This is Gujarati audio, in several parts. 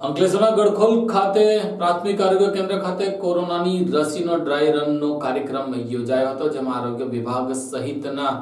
અંકલેશ્વરના ગડખોલ ખાતે પ્રાથમિક આરોગ્ય કેન્દ્ર ખાતે કોરોનાની રસીનો ડ્રાય રનનો કાર્યક્રમ યોજાયો હતો, જેમાં આરોગ્ય વિભાગ સહિતના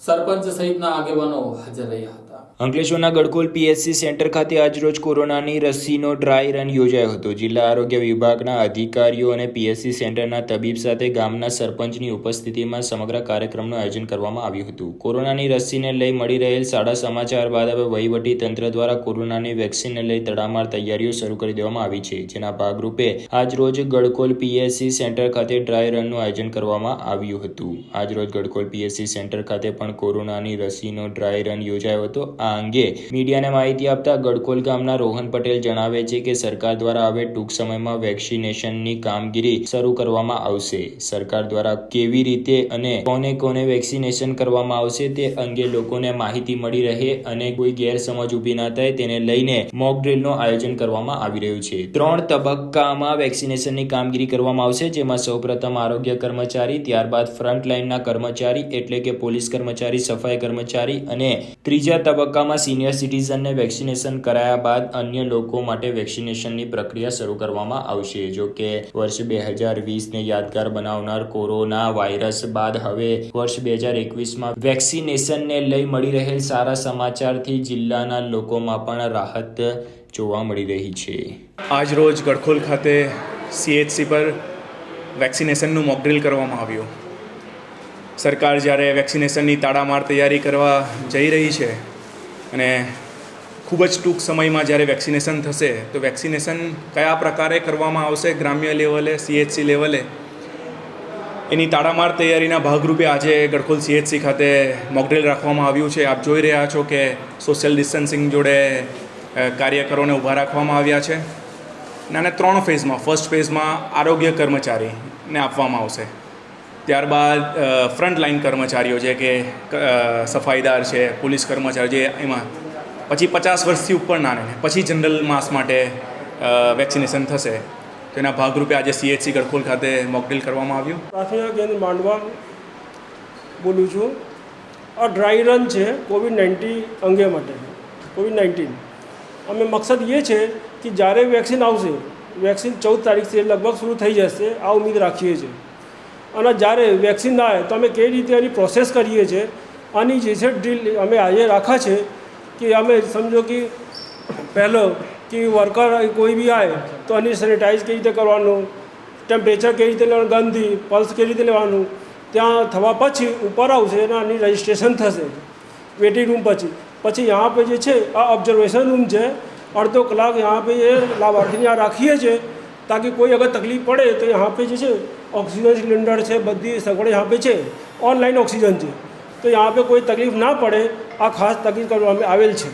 સરપંચ સહિતના આગેવાનો હાજર રહ્યા હતા. અંકલેશ્વરના ગડકોલ પીએચસી સેન્ટર ખાતે આજરોજ કોરોનાની રસીનો ડ્રાય રન યોજાયો હતો. જિલ્લા આરોગ્ય વિભાગના અધિકારીઓ અને પીએચસી સેન્ટરના તબીબ સાથે ગામના સરપંચની ઉપસ્થિતિમાં સમગ્ર કાર્યક્રમનું આયોજન કરવામાં આવ્યું હતું. કોરોનાની રસીને લઈ મળી રહેલ સાડા સમાચાર બાદ હવે વહીવટી તંત્ર દ્વારા કોરોનાની વેક્સિનને લઈ તડામાર તૈયારીઓ શરૂ કરી દેવામાં આવી છે. જેના ભાગરૂપે આજરોજ ગડકોલ પીએચસી સેન્ટર ખાતે ડ્રાય રનનું આયોજન કરવામાં આવ્યું હતું. આજરોજ ગડકોલ પીએચસી સેન્ટર ખાતે પણ કોરોનાની રસીનો ડ્રાય રન યોજાયો હતો. આ અંગે મીડિયાને માહિતી આપતા ગડકોલ ગામના રોહન પટેલ જણાવે છે કે સરકાર દ્વારા હવે ટૂંક સમયમાં વેક્સિનેશનની કામગીરી શરૂ કરવામાં આવશે. સરકાર દ્વારા કેવી રીતે અને કોને કોને વેક્સિનેશન કરવામાં આવશે તે અંગે લોકોને માહિતી મળી રહે અને કોઈ ગેરસમજ ઊભી ના થાય તેને લઈને મોક ડ્રિલનું આયોજન કરવામાં આવી રહ્યું છે. ત્રણ તબક્કામાં વેક્સિનેશનની કામગીરી કરવામાં આવશે, જેમાં સૌપ્રથમ આરોગ્ય કર્મચારી, ત્યારબાદ ફ્રન્ટ લાઇનના કર્મચારી એટલે કે પોલીસ કર્મચારી, સફાઈ કર્મચારી અને ત્રીજા તબક્કામાં સિનિયર સિટીઝનને વેક્સિનેશન કરાયા બાદ અન્ય લોકો માટે વેક્સિનેશનની પ્રક્રિયા શરૂ કરવામાં આવશે. જો કે વર્ષ બે હજાર વીસને યાદગાર બનાવનાર કોરોના વાયરસ બાદ હવે વર્ષ બે હજાર એકવીસમાં વેક્સિનેશનને લઈ મળી રહેલ સારા સમાચારથી જિલ્લાના લોકોમાં પણ રાહત જોવા મળી રહી છે. આજરોજ ગડખોલ ખાતે સીએચસી પર વેક્સિનેશનનું મોકડ્રીલ કરવામાં આવ્યું. સરકાર જ્યારે વેક્સિનેશનની તાડામાર તૈયારી કરવા જઈ રહી છે અને ખૂબ જ ટૂંક સમયમાં જ્યારે વેક્સિનેશન થશે, તો વેક્સિનેશન કયા પ્રકારે કરવામાં આવશે, ગ્રામ્ય લેવલે સીએચસી લેવલે? એની તાડામાર તૈયારીના ભાગરૂપે આજે ગડખોલ સીએચસી ખાતે મોકડ્રીલ રાખવામાં આવ્યું છે. આપ જોઈ રહ્યા છો કે સોશિયલ ડિસ્ટન્સિંગ જોડે કાર્યકરોને ઊભા રાખવામાં આવ્યા છે. અને આને ત્રણ ફેઝમાં, ફર્સ્ટ ફેઝમાં આરોગ્ય કર્મચારીને આપવામાં આવશે. ત્યારબાદ ફ્રન્ટ લાઇન કર્મચારીઓ છે કે સફાઈદાર છે, પોલીસ કર્મચારી જે એમાં પછી પચાસ વર્ષથી ઉપરના ને પછી જનરલ માસ માટે વેક્સિનેશન થશે. તો એના ભાગરૂપે આજે સીએચસી ગડખોલ ખાતે મોકડ્રીલ કરવામાં આવ્યું. પ્રાથમિક કેન્દ્ર માંડવા બોલું છું. આ ડ્રાય રન છે કોવિડ નાઇન્ટીન અંગે માટે. કોવિડ નાઇન્ટીન અમે મકસદ એ છે કે જ્યારે વેક્સિન આવશે, વેક્સિન ચૌદ તારીખથી લગભગ શરૂ થઈ જશે, આ ઉમેદ રાખીએ છીએ. અને જ્યારે વેક્સિન ના આવે, તો અમે કઈ રીતે એની પ્રોસેસ કરીએ છીએ? આની જે છે ડીલ અમે આજે રાખ્યા છે કે અમે સમજો કે પહેલો કે વર્કર કોઈ બી આવે, તો એની સેનિટાઈઝ કેવી રીતે કરવાનું? ટેમ્પરેચર કેવી રીતે લેવાનું? ગંદી પલ્સ કેવી રીતે લેવાનું? ત્યાં થવા પછી ઉપર આવશે અને આની રજિસ્ટ્રેશન થશે. વેટિંગ રૂમ પછી. પછી યહાં પર જે છે, આ ઓબ્ઝર્વેશન રૂમ છે, અડધો કલાક યહાં પે એ લાભાર્થીને આ રાખીએ છીએ, તાકી કોઈ અગર તકલીફ પડે તો યહાં પે જે છે ઓક્સિજન સિલિન્ડર છે બધી સગવડ यहाँ पे છે ઓનલાઈન ઓક્સિજન છે તો यहाँ पे કોઈ તકલીફ ના પડે આ ખાસ તકલીફ કરવામાં આવેલ છે